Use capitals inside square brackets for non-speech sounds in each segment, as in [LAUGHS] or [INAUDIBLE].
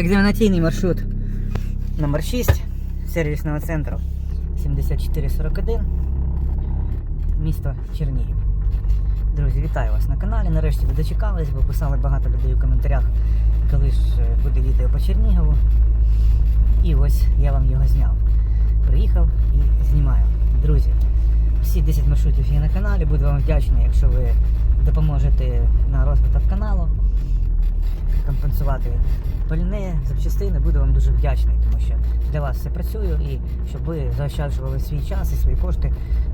Екзаменаційний маршрут номер 6 сервісного центру 7441 місто Чернігів. Друзі, вітаю вас на каналі. Нарешті ви дочекались, бо писали багато людей у коментарях, коли ж е, буде відео по Чернігову. І ось я вам його зняв. Приїхав і знімаю. Друзі, всі 10 маршрутів є на каналі. Буду вам вдячний, якщо ви допоможете на розвиток каналу компенсувати пальне, запчастини, буду вам дуже вдячний, тому що для вас все працюю і щоб ви заощаджували свій час і свої кошти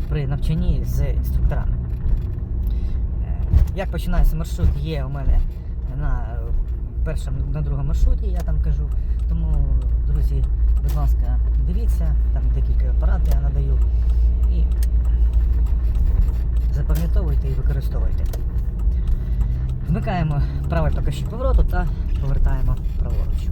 при навчанні з інструкторами. Е, Як починається маршрут, є у мене на першому, на другому маршруті, я там кажу. Тому, друзі, будь ласка, дивіться, там декілька апаратів я надаю. І запам'ятовуйте і використовуйте. Вмикаємо правий покажчик повороту та повертаємо праворуч.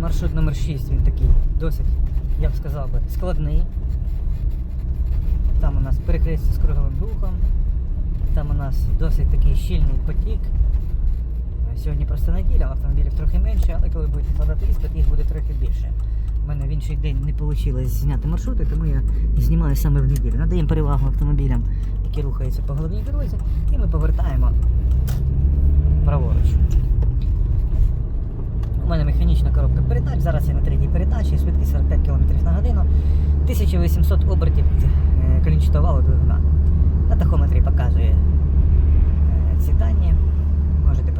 Маршрут номер 6, він такий досить, я б сказав би, складний. Там у нас перехрестя з круговим рухом, там у нас досить такий щільний потік. Сьогодні просто неділя, автомобілів трохи менше, але коли будете складати іспит, їх буде трохи більше. У мене в інший день не вийшло зняти маршрути, тому я знімаю саме в неділю. Надаємо перевагу автомобілям, які рухаються по головній дорозі, і ми повертаємо праворуч. У мене механічна коробка передач, зараз я на третій передачі, швидкість 45 км на годину, 1800 обертів е, колінчатого валу двигуна. На тахометрі показує е, ці дані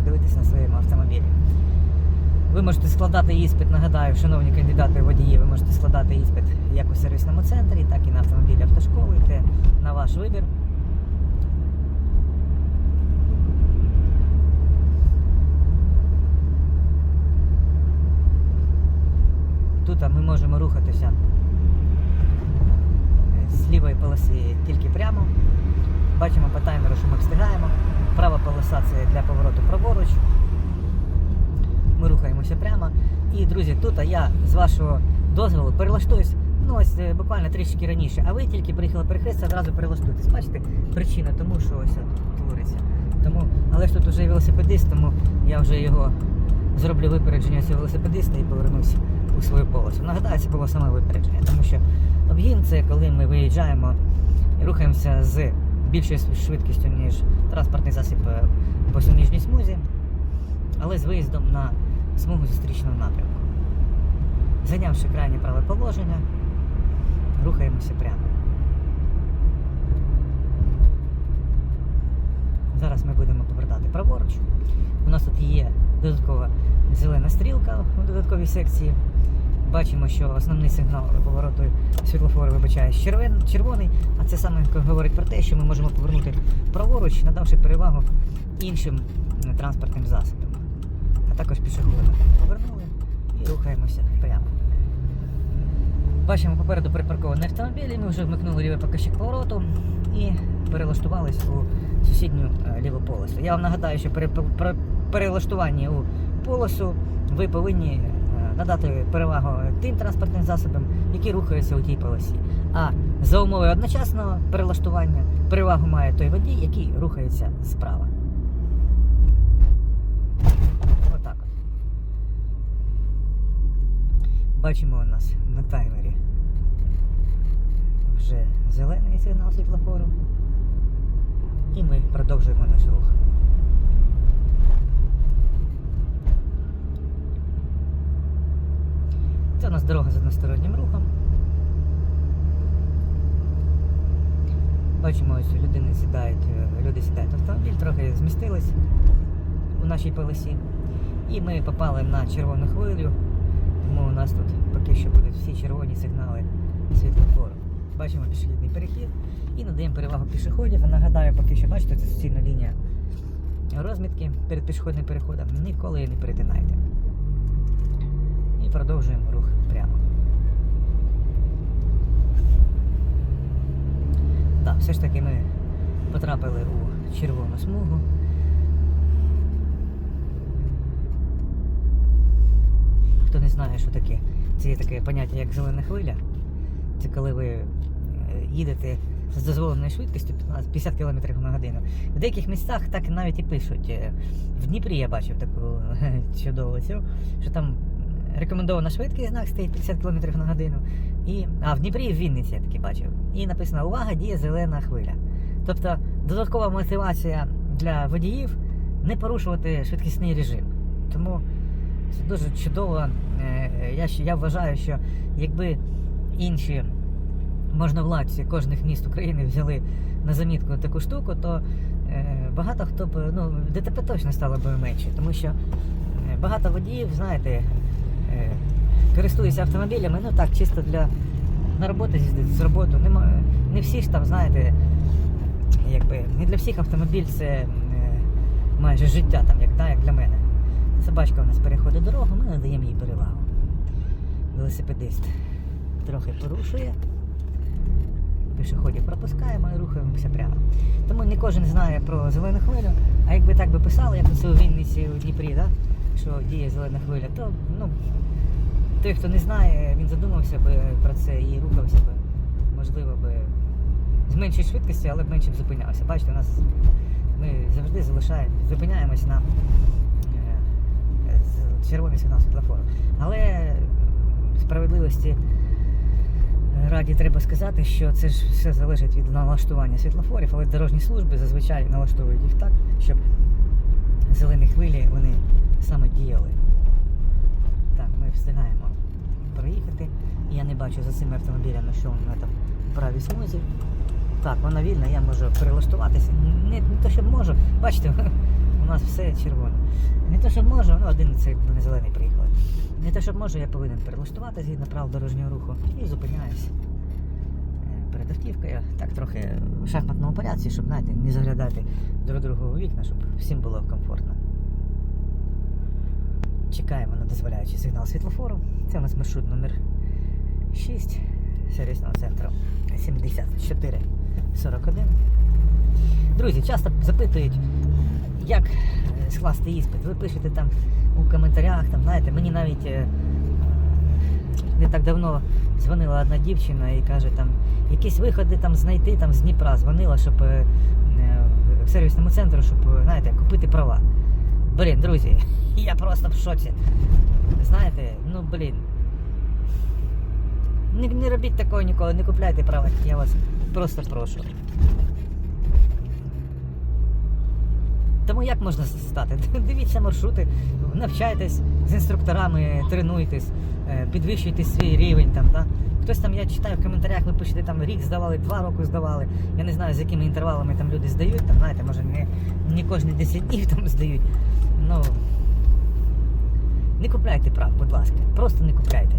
можете подивитися на своєму автомобілі. Ви можете складати іспит, нагадаю, шановні кандидати водії, ви можете складати іспит як у сервісному центрі, так і на автомобілі автошколи. Йде на ваш вибір. Тут ми можемо рухатися е, з лівої полоси тільки прямо. Бачимо по таймеру, що ми встигаємо. Права полоса це для повороту праворуч. Ми рухаємося прямо. І, друзі, тут я з вашого дозволу перелаштуюсь ну, ось е, буквально трішки раніше. А ви тільки приїхали перехрестя, одразу перелаштуйтесь. Бачите, причина тому, що ось твориться. Тому, але ж тут вже велосипедист, тому я вже його зроблю випередження цього велосипедиста і повернусь у свою полосу. Нагадаю, це було саме випередження, тому що обгін це коли ми виїжджаємо і рухаємося з більшою швидкістю, ніж транспортний засіб е, по суміжній смузі, але з виїздом на смугу зустрічного напрямку. Зайнявши крайнє праве положення, рухаємося прямо. Зараз ми будемо повертати праворуч. У нас тут є додаткова зелена стрілка у додатковій секції. Бачимо, що основний сигнал повороту світлофору вибачає червоний, а це саме говорить про те, що ми можемо повернути праворуч, надавши перевагу іншим е, транспортним засобам, а також пішоходам. Повернули і рухаємося прямо. Бачимо попереду припаркований автомобіль, і ми вже вмикнули лівий покажчик повороту і перелаштувались у сусідню е, ліву полосу. Я вам нагадаю, що при перелаштуванні у полосу ви повинні надати перевагу тим транспортним засобам, які рухаються у тій полосі. А за умови одночасного перелаштування перевагу має той водій, який рухається справа. Отак от. Бачимо у нас на таймері вже зелений сигнал світлофору. І ми продовжуємо наш рух. Це у нас дорога з одностороннім рухом. Бачимо, ось людини сідають, люди сідають в автомобіль, трохи змістились у нашій полосі. І ми попали на червону хвилю, тому у нас тут поки що будуть всі червоні сигнали світлофору. Бачимо пішохідний перехід і надаємо перевагу пішоходів. Нагадаю, поки що бачите, це суцільна лінія розмітки перед пішохідним переходом. Ніколи її не перетинайте. Продовжуємо рух прямо. Так, все ж таки ми потрапили у червону смугу. Хто не знає, що таке Це є таке поняття, як зелена хвиля. Це коли ви е, їдете з дозволеною швидкістю 50 км на годину. В деяких місцях так навіть і пишуть. Е, В Дніпрі я бачив таку [LAUGHS] чудову цю, що там рекомендована швидкість знак стоїть 50 км на годину. І, а в Дніпрі в Вінниці я таки бачив. І написано Увага, діє зелена хвиля. Тобто додаткова мотивація для водіїв не порушувати швидкісний режим. Тому це дуже чудово. Е, Я, я вважаю, що якби інші можновладці кожних міст України взяли на замітку таку штуку, то е, багато хто б ну, ДТП точно стало б менше, тому що е, багато водіїв, знаєте, е, користуються автомобілями, ну так, чисто для на роботу з'їздити з роботи. Нема, не всі ж там, знаєте, якби не для всіх автомобіль це е, майже життя, там, як, да, як для мене. Собачка у нас переходить дорогу, ми надаємо їй перевагу. Велосипедист трохи порушує. Пішоходів пропускаємо і рухаємося прямо. Тому не кожен знає про зелену хвилю, а якби так би писали, як у Вінниці у Дніпрі, да? Що діє зелена хвиля, то ну, той, хто не знає, він задумався би про це і рухався би, можливо, би з меншої швидкості, але б менше б зупинявся. Бачите, у нас ми завжди залишаємо, зупиняємось на е, червоний сигнал світлофору. Але справедливості раді треба сказати, що це ж все залежить від налаштування світлофорів, але дорожні служби зазвичай налаштовують їх так, щоб зелені хвилі вони саме діяли. Так, ми встигаємо проїхати. Я не бачу за цими автомобілями, що на там правій смузі. Так, вона вільна, я можу перелаштуватися. Не, не то, щоб можу. Бачите, [LAUGHS] у нас все червоне. Не то, щоб можу, ну один цей зелений приїхали. Не те, щоб можу, я повинен перелаштувати згідно правил дорожнього руху і зупиняюсь е, перед автівкою. Так трохи в шахматному порядку, щоб знаєте, не заглядати друг другу у вікна, щоб всім було комфортно. Чекаємо на дозволяючий сигнал світлофору. Це у нас маршрут номер 6 сервісного центру 7441. Друзі, часто запитують, як е, скласти іспит. Ви пишете там у коментарях, там, знаєте, мені навіть е, не так давно дзвонила одна дівчина і каже, там якісь виходи там знайти там з Дніпра. Дзвонила, щоб е, в сервісному центру, щоб знаєте, купити права. Блін, друзі, [LAUGHS] я просто в шоці. Знаєте, ну блін. Не, не робіть такого ніколи, не купляйте права, я вас просто прошу. Тому як можна стати? [LAUGHS] Дивіться маршрути, навчайтесь з інструкторами, тренуйтесь, підвищуйте свій рівень там, да? Хтось там, я читаю в коментарях, ви пишете там рік здавали, два роки здавали. Я не знаю, з якими інтервалами там люди здають, там, знаєте, може не, не кожні 10 днів там здають. Ну не купляйте прав, будь ласка. Просто не купляйте.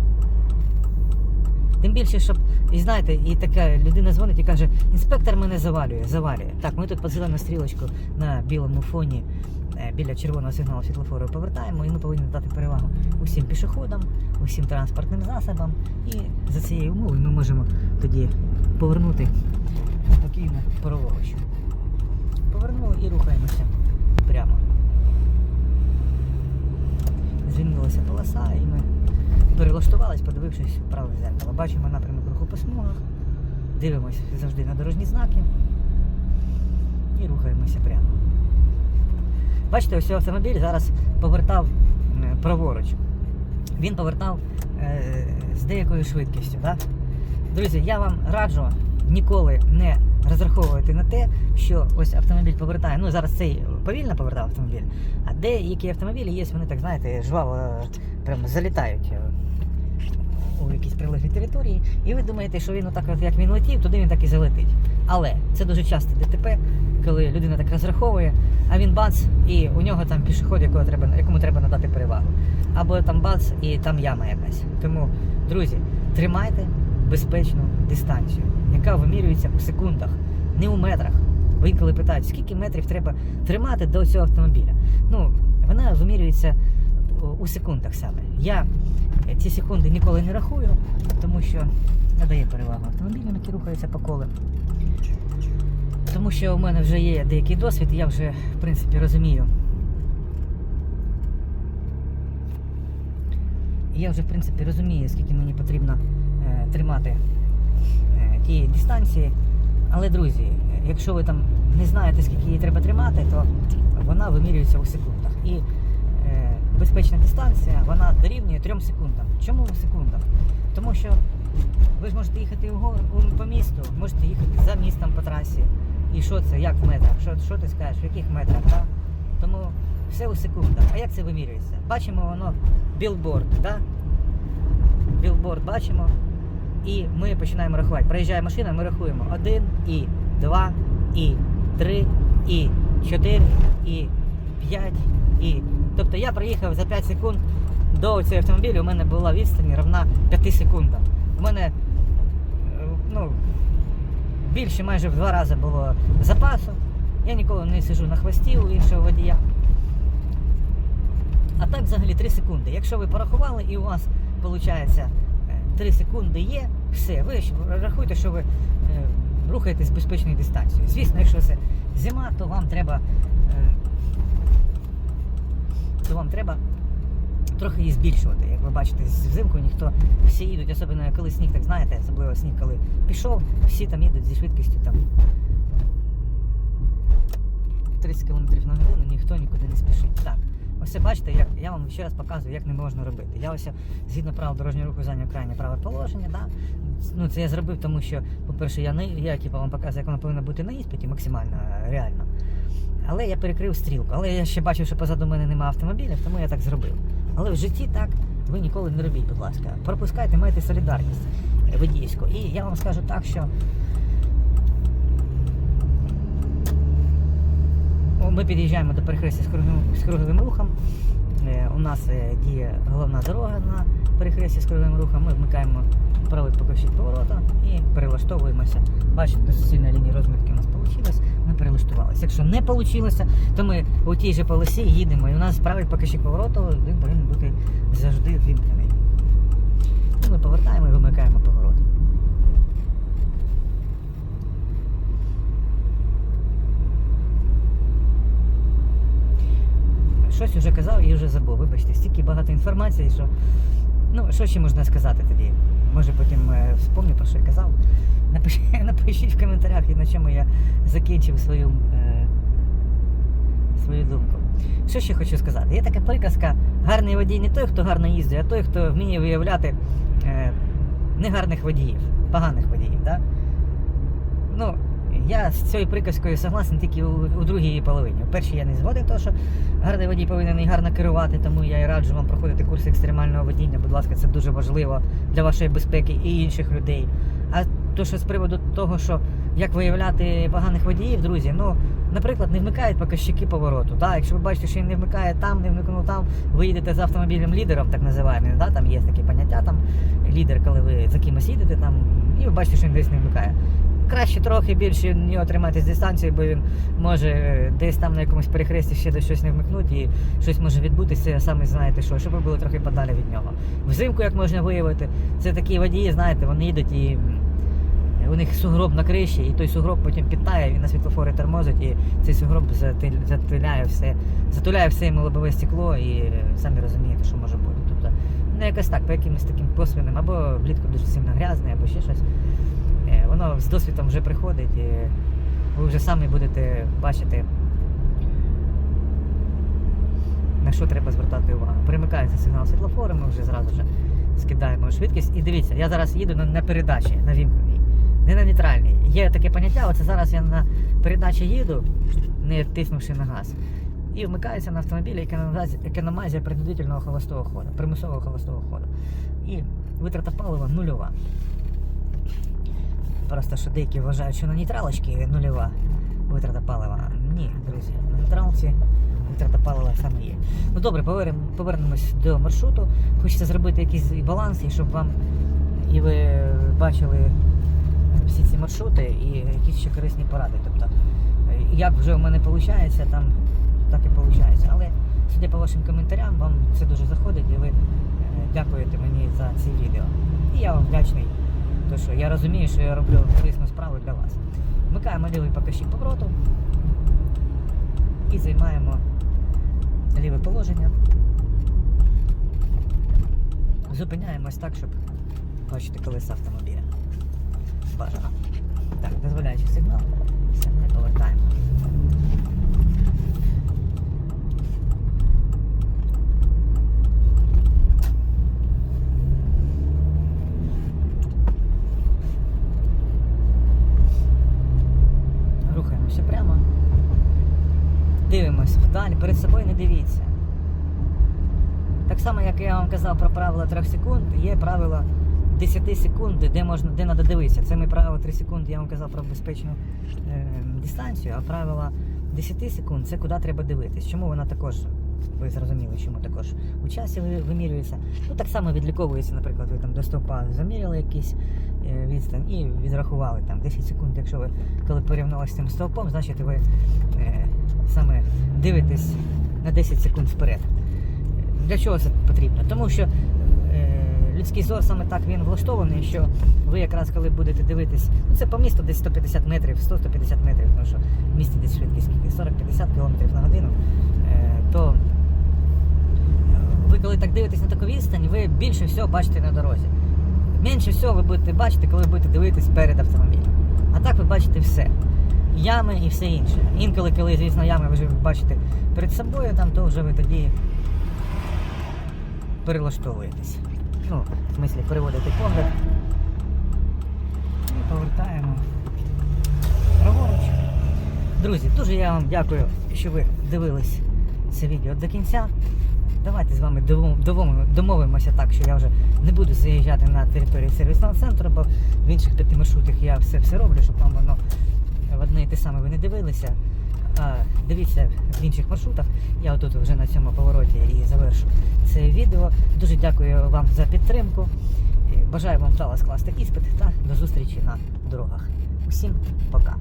Тим більше, щоб, і знаєте, і така людина дзвонить і каже, інспектор мене завалює, завалює. Так, ми тут по зелену стрілочку на білому фоні е, біля червоного сигналу світлофору повертаємо, і ми повинні дати перевагу усім пішоходам, усім транспортним засобам. І за цією умовою ми можемо тоді повернути спокійно праворуч. Повернули і рухаємося прямо. Змінилася полоса, і ми перелаштувались, подивившись в праве зеркало. Бачимо напрямок руху по смугах, дивимося завжди на дорожні знаки і рухаємося прямо. Бачите, ось автомобіль зараз повертав е, праворуч. Він повертав е, з деякою швидкістю. Да? Друзі, я вам раджу ніколи не розраховувати на те, що ось автомобіль повертає. Ну зараз цей повільно повертав автомобіль, а деякі автомобілі є, вони так знаєте, жваво е, прямо залітають у якісь прилеглі території, і ви думаєте, що він отак, от як він летів, туди він так і залетить. Але це дуже часто ДТП, коли людина так розраховує, а він бац, і у нього там пішоход, якого треба, якому треба надати перевагу. Або там бац, і там яма якась. Тому, друзі, тримайте безпечну дистанцію, яка вимірюється у секундах, не у метрах. Бо інколи питають, скільки метрів треба тримати до цього автомобіля. Ну, вона вимірюється у секундах саме. Я е, ці секунди ніколи не рахую, тому що надає перевагу автомобілям, які рухаються по колу. Тому що у мене вже є деякий досвід, і я вже, в принципі, розумію, я вже, в принципі, розумію, скільки мені потрібно е, тримати е, тієї дистанції. Але, друзі, якщо ви там не знаєте, скільки її треба тримати, то вона вимірюється у секундах. І безпечна дистанція вона дорівнює 3 секундам. Чому у секундах? Тому що ви ж можете їхати по місту, можете їхати за містом по трасі. І що це, як в метрах? Що, що ти скажеш, в яких метрах? Да? Тому все у секундах. А як це вимірюється? Бачимо воно білборд, да? білборд бачимо. І ми починаємо рахувати. Проїжджає машина, ми рахуємо 1, і 2, і 3, і 4, і 5, і. Тобто я проїхав за 5 секунд до цього автомобіля, у мене була відстань равна 5 секундам. У мене е, ну, більше майже в два рази було запасу. Я ніколи не сижу на хвості у іншого водія. А так взагалі 3 секунди. Якщо ви порахували і у вас виходить 3 секунди є, все, ви рахуйте, що ви е, рухаєтесь безпечною дистанцією. Звісно, якщо це зима, то вам треба. То вам треба трохи її збільшувати. Як ви бачите, взимку ніхто всі їдуть, особливо коли сніг, так знаєте, особливо сніг, коли пішов, всі там їдуть зі швидкістю там 30 км на годину, ніхто нікуди не спішить. Так, ось бачите, як я вам ще раз показую, як не можна робити. Я ось згідно правил дорожнього руху зайняв крайнє праве положення. Да? Ну, це я зробив, тому що, по-перше, я не я типу, вам показую, як воно повинно бути на іспиті, максимально реально. Але я перекрив стрілку. Але я ще бачив, що позаду мене немає автомобілів, тому я так зробив. Але в житті так ви ніколи не робіть, будь ласка. Пропускайте, майте солідарність е, водійську. І я вам скажу так, що ми під'їжджаємо до перехрестя з круговим, рухом. Е, У нас е, діє головна дорога на перехресті з круговим рухом. Ми вмикаємо правий покажчик поворота і перелаштовуємося. Бачите, до суцільної лінії розмітки у нас вийшло, ми перелаштувалися. Якщо не вийшло, то ми у тій же полосі їдемо, і у нас правий покажчик повороту він повинен бути завжди вімкнений. І Ми повертаємо і вимикаємо поворот. Щось вже казав і вже забув. Вибачте, стільки багато інформації, що. Ну, що ще можна сказати тоді? Може потім е, вспомню, про що я казав. Напишіть, [LAUGHS] напишіть в коментарях, і на чому я закінчив свою, е, свою думку. Що ще хочу сказати? Є така приказка: гарний водій не той, хто гарно їздить, а той, хто вміє виявляти е, негарних водіїв, поганих водіїв. Да? Ну, я з цією приказкою согласен тільки у, у другій половині. У першій я не згоден, тому що гарний водій повинен і гарно керувати, тому я і раджу вам проходити курси екстремального водіння. Будь ласка, це дуже важливо для вашої безпеки і інших людей. А то, що з приводу того, що як виявляти поганих водіїв, друзі, ну, наприклад, не вмикають показчики повороту. Да? Якщо ви бачите, що він не вмикає там, не вмикнув там, ви їдете з автомобілем лідером, так називаємо, да? там є таке поняття, там лідер, коли ви за кимось їдете, там, і ви бачите, що він десь не вмикає. Краще трохи більше нього триматись дистанцію, бо він може е, десь там на якомусь перехресті ще десь щось не вмикнути і щось може відбутися, самі знаєте що, щоб ви були трохи подалі від нього. Взимку, як можна виявити, це такі водії, знаєте, вони їдуть і у них сугроб на криші, і той сугроб потім підтає, він на світлофори тормозить, і цей сугроб затуляє все, затуляє все йому лобове стекло, і е, самі розумієте, що може бути. Тобто, ну якось так, по якимось таким посвінним, або влітку дуже сильно грязний, або ще щось. Воно з досвідом вже приходить, і ви вже самі будете бачити, на що треба звертати увагу. Примикається сигнал світлофору, ми вже зразу ж скидаємо швидкість. І дивіться, я зараз їду на, на передачі, на вімкненій, не на нейтральній. Є таке поняття, оце зараз я на передачі їду, не тиснувши на газ. І вмикається на автомобілі економазія принудительного холостого ходу, примусового холостого ходу. І витрата палива нульова. Просто що деякі вважають, що на нейтралочці нульова витрата палива. Ні, друзі, на нейтралці витрата палива саме є. Ну добре, повернемось до маршруту. Хочеться зробити якийсь баланс, і щоб вам і ви бачили всі ці маршрути і якісь ще корисні поради. Тобто, е, як вже у мене виходить, там так і виходить. Але судя по вашим коментарям, вам це дуже заходить і ви е, дякуєте мені за ці відео. І я вам вдячний. То що я розумію, що я роблю корисну справу для вас. Вмикаємо лівий покажчик повороту і займаємо ліве положення. Зупиняємось так, щоб бачити колеса автомобіля. Бажано. Так, дозволяючи сигнал, все, ми повертаємо. Рухаємося прямо. Дивимось вдаль, перед собою не дивіться. Так само, як я вам казав про правила 3 секунд, є правило 10 секунд, де можна, де треба дивитися. Це ми правило 3 секунди, я вам казав про безпечну е, дистанцію, а правило 10 секунд це куди треба дивитись. Чому вона також, ви зрозуміли, чому також у часі вимірюється. Ну так само відліковується, наприклад, ви там до стовпа заміряли якийсь е, відстань і відрахували там 10 секунд. Якщо ви коли порівнялися з цим стовпом, значить ви е, саме дивитесь на 10 секунд вперед. Для чого це потрібно? Тому що е, людський зор саме так він влаштований, що ви якраз коли будете дивитись, ну це по місту десь 150 метрів, 100-150 метрів, тому що в місті десь швидкість скільки, 40-50 км на годину, е, то ви коли так дивитесь на таку відстань, ви більше всього бачите на дорозі. Менше всього ви будете бачити, коли будете дивитись перед автомобілем. А так ви бачите все. Ями і все інше. Інколи, коли, звісно, ями ви вже бачите перед собою, там, то вже ви тоді перелаштовуєтесь. Ну, в смислі, переводите погляд. І повертаємо праворуч. Друзі, дуже я вам дякую, що ви дивились це відео до кінця. Давайте з вами домов- домов- домовимося так, що я вже не буду заїжджати на територію сервісного центру, бо в інших п'яти маршрутах я все, все роблю, щоб вам воно в одне і те саме ви не дивилися. А, дивіться в інших маршрутах. Я отут вже на цьому повороті і завершу це відео. Дуже дякую вам за підтримку. Бажаю вам вдало скласти іспит та до зустрічі на дорогах. Усім пока.